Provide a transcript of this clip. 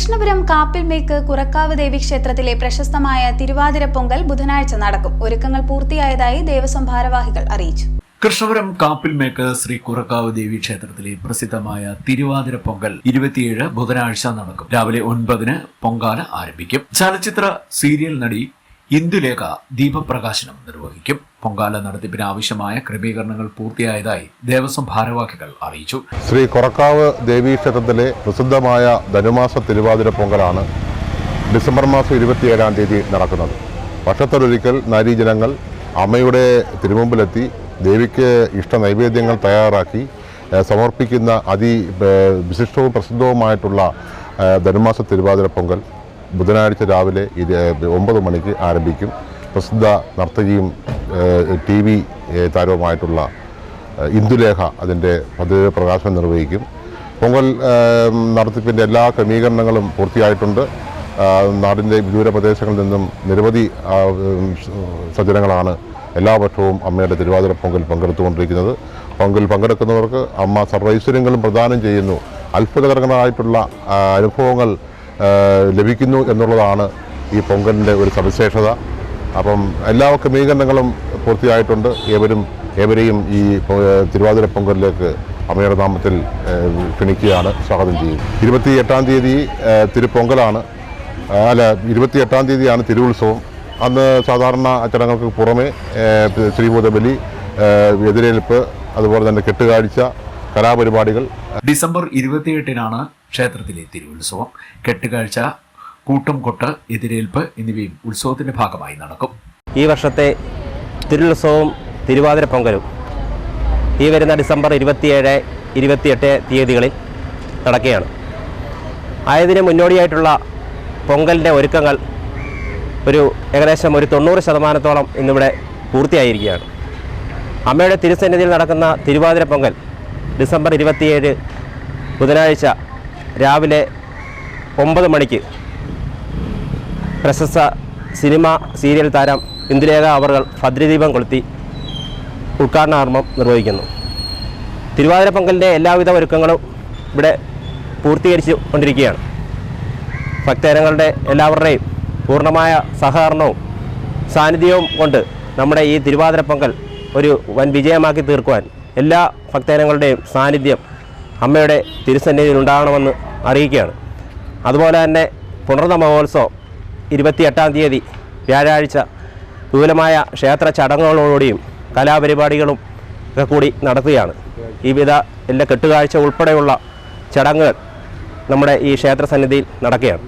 കൃഷ്ണപുരം കാപ്പിൽമേക്ക് കുറക്കാവ് ദേവി ക്ഷേത്രത്തിലെ പ്രശസ്തമായ തിരുവാതിര പൊങ്കൽ ബുധനാഴ്ച നടക്കും. ഒരുക്കങ്ങൾ പൂർത്തിയായതായി ദേവസ്വം ഭാരവാഹികൾ അറിയിച്ചു. കൃഷ്ണപുരം കാപ്പിൽമേക്ക് ശ്രീ കുറക്കാവ് ദേവി ക്ഷേത്രത്തിലെ പ്രസിദ്ധമായ തിരുവാതിര പൊങ്കൽ ഇരുപത്തിയേഴ് ബുധനാഴ്ച നടക്കും. രാവിലെ ഒൻപതിന് പൊങ്കാല ആരംഭിക്കും. ചലച്ചിത്ര സീരിയൽ നടി ഇന്ദുലേഖ ദീപപ്രകാശനം നിർവഹിക്കും. പൊങ്കാല നടത്തിപ്പിന് ആവശ്യമായ ക്രമീകരണങ്ങൾ പൂർത്തിയായതായി ദേവസ്വം ഭാരവാഹികൾ അറിയിച്ചു. ശ്രീ കൊറക്കാവ് ദേവീക്ഷേത്രത്തിലെ പ്രസിദ്ധമായ ധനുമാസ തിരുവാതിര പൊങ്കലാണ് ഡിസംബർ മാസം ഇരുപത്തിയേഴാം തീയതി നടക്കുന്നത്. വർഷത്തിലൊരിക്കൽ നാരീജനങ്ങൾ അമ്മയുടെ തിരുമുമ്പിലെത്തി ദേവിക്ക് ഇഷ്ട നൈവേദ്യങ്ങൾ തയ്യാറാക്കി സമർപ്പിക്കുന്ന അതി വിശിഷ്ടവും പ്രസിദ്ധവുമായിട്ടുള്ള ധനുമാസ തിരുവാതിര പൊങ്കൽ ബുധനാഴ്ച രാവിലെ ഇത് ഒമ്പത് മണിക്ക് ആരംഭിക്കും. പ്രസിദ്ധ നർത്തകിയും ടി വി താരവുമായിട്ടുള്ള ഇന്ദുലേഖ അതിന്റെ പതിവ് പ്രകാശനം നിർവഹിക്കും. പൊങ്കൽ നടത്തിപ്പിന്റെ എല്ലാ ക്രമീകരണങ്ങളും പൂർത്തിയായിട്ടുണ്ട്. നാടിന്റെ വിദൂര പ്രദേശങ്ങളിൽ നിന്നും നിരവധി സജ്ജനങ്ങളാണ് എല്ലാ വർഷവും അമ്മയുടെ തിരുവാതിര പൊങ്കൽ പങ്കെടുത്തുകൊണ്ടിരിക്കുന്നത്. പൊങ്കൽ പങ്കെടുക്കുന്നവർക്ക് അമ്മ സർവൈശ്വര്യങ്ങളും പ്രദാനം ചെയ്യുന്നു. അത്ഭുതകരങ്ങളായിട്ടുള്ള അനുഭവങ്ങൾ ലഭിക്കുന്നു എന്നുള്ളതാണ് ഈ പൊങ്കലിന്റെ ഒരു സവിശേഷത. അപ്പം എല്ലാ ക്രമീകരണങ്ങളും പൂർത്തിയായിട്ടുണ്ട്. ഏവരും ഏവരെയും ഈ തിരുവാതിര പൊങ്കലിലേക്ക് അമ്മയുടെ നാമത്തിൽ ക്ഷണിക്കുകയാണ് സ്വാഗതം ചെയ്യും ഇരുപത്തി എട്ടാം തീയതി തിരുപ്പൊങ്കലാണ് അല്ല ഇരുപത്തി എട്ടാം തീയതിയാണ് തിരുവുത്സവം. അന്ന് സാധാരണ ചടങ്ങുകൾക്ക് പുറമെ ശ്രീഭൂതബലി എതിരേൽപ്പ് അതുപോലെ തന്നെ കെട്ടുകാഴ്ച കലാപരിപാടികൾ. ഡിസംബർ ഇരുപത്തിയെട്ടിനാണ് ക്ഷേത്രത്തിലെ തിരുവുത്സവം. കെട്ടുകാഴ്ച കൂട്ടം കൊട്ട് എതിരേൽപ്പ് എന്നിവയും ഉത്സവത്തിന്റെ ഭാഗമായി നടക്കും. ഈ വർഷത്തെ തിരുവുത്സവവും തിരുവാതിര പൊങ്കലും ഈ വരുന്ന ഡിസംബർ ഇരുപത്തിയേഴ് ഇരുപത്തിയെട്ട് തീയതികളിൽ നടക്കുകയാണ്. ആയതിന് മുന്നോടിയായിട്ടുള്ള പൊങ്കലിന്റെ ഒരുക്കങ്ങൾ ഒരു ഏകദേശം ഒരു തൊണ്ണൂറ് ശതമാനത്തോളം ഇന്നിവിടെ പൂർത്തിയായിരിക്കുകയാണ്. അമ്മയുടെ തിരുസന്നിധിയിൽ നടക്കുന്ന തിരുവാതിര പൊങ്കൽ ഡിസംബർ ഇരുപത്തിയേഴ് ബുധനാഴ്ച രാവിലെ ഒമ്പത് മണിക്ക് പ്രശസ്ത സിനിമ സീരിയൽ താരം ഇന്ദിരേഖ അവർ ഭദ്രദീപം കൊളുത്തി ഉദ്ഘാടനാർമ്മം നിർവഹിക്കുന്നു. തിരുവാതിര പൊങ്കലിന്റെ എല്ലാവിധ ഒരുക്കങ്ങളും ഇവിടെ പൂർത്തീകരിച്ചു കൊണ്ടിരിക്കുകയാണ്. ഭക്തജനങ്ങളുടെ എല്ലാവരുടെയും പൂർണമായ സഹകരണവും സാന്നിധ്യവും കൊണ്ട് നമ്മുടെ ഈ തിരുവാതിര പൊങ്കൽ ഒരു വൻ വിജയമാക്കി തീർക്കുവാൻ എല്ലാ ഭക്തജനങ്ങളുടെയും സാന്നിധ്യം അമ്മയുടെ തിരുസന്നിധിയിൽ ഉണ്ടാകണമെന്ന് അറിയിക്കുകയാണ്. അതുപോലെ തന്നെ പുണർന്ന മഹോത്സവം ഇരുപത്തിയെട്ടാം തീയതി വ്യാഴാഴ്ച വിപുലമായ ക്ഷേത്ര ചടങ്ങുകളോടുകൂടിയും കലാപരിപാടികളും ഒക്കെ കൂടി നടത്തുകയാണ് ഈ വിധ എല്ലാ കെട്ടുകാഴ്ച ഉൾപ്പെടെയുള്ള ചടങ്ങുകൾ നമ്മുടെ ഈ ക്ഷേത്ര സന്നിധിയിൽ നടക്കുകയാണ്.